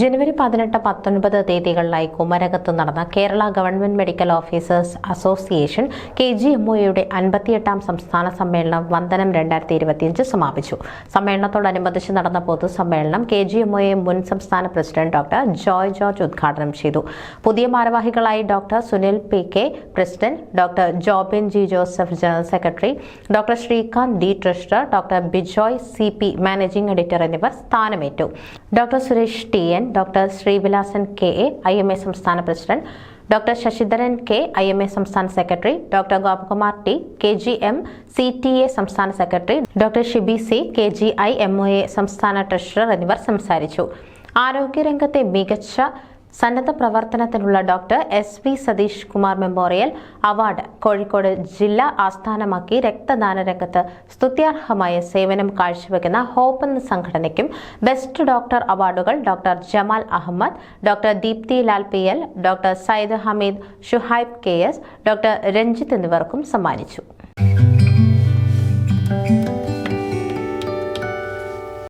ജനുവരി പതിനെട്ട് പത്തൊൻപത് തീയതികളിലായി കുമരകത്ത് നടന്ന Kerala government medical officers association K G M ഒയുടെ അൻപത്തിയെട്ടാം സംസ്ഥാന സമ്മേളനം വന്ദനം രണ്ടായിരത്തി ഇരുപത്തിയഞ്ച് സമാപിച്ചു. സമ്മേളനത്തോടനുബന്ധിച്ച് നടന്ന പൊതുസമ്മേളനം കെ ജി എം ഒയെ മുൻ സംസ്ഥാന പ്രസിഡന്റ് ഡോക്ടർ ജോയ് ജോർജ് ഉദ്ഘാടനം ചെയ്തു. പുതിയ ഭാരവാഹികളായി doctor Sunil P K president doctor Jobin G Joseph general secretary doctor Srikanth D treasurer doctor Bijoy C P managing editor എന്നിവർ സ്ഥാനമേറ്റു. Doctor Suresh T N doctor Srivilasan K A I M A സംസ്ഥാന president doctor Sasidharan K I M A സംസ്ഥാന secretary doctor Gopakumar T K G M C T A സംസ്ഥാന secretary doctor Shibi C K G I M O A സംസ്ഥാന treasurer എന്നിവർ സംസാരിച്ചു. ആരോഗ്യരംഗത്തെ മികച്ച സന്നദ്ധ പ്രവർത്തനത്തിനുള്ള doctor S V Satheesh Kumar memorial award Kozhikode ജില്ലാ ആസ്ഥാനമാക്കി രക്തദാന രംഗത്ത് സ്തുത്യാർഹമായ സേവനം കാഴ്ചവെക്കുന്ന ഹോപ്പ് എന്ന സംഘടനയ്ക്കും ബെസ്റ്റ് ഡോക്ടർ അവാർഡുകൾ doctor Jamal Ahmed doctor Deepthi Lal P L doctor Sayyid Hameed Shuhaib K S doctor Ranjith എന്നിവർക്കും സമ്മാനിച്ചു.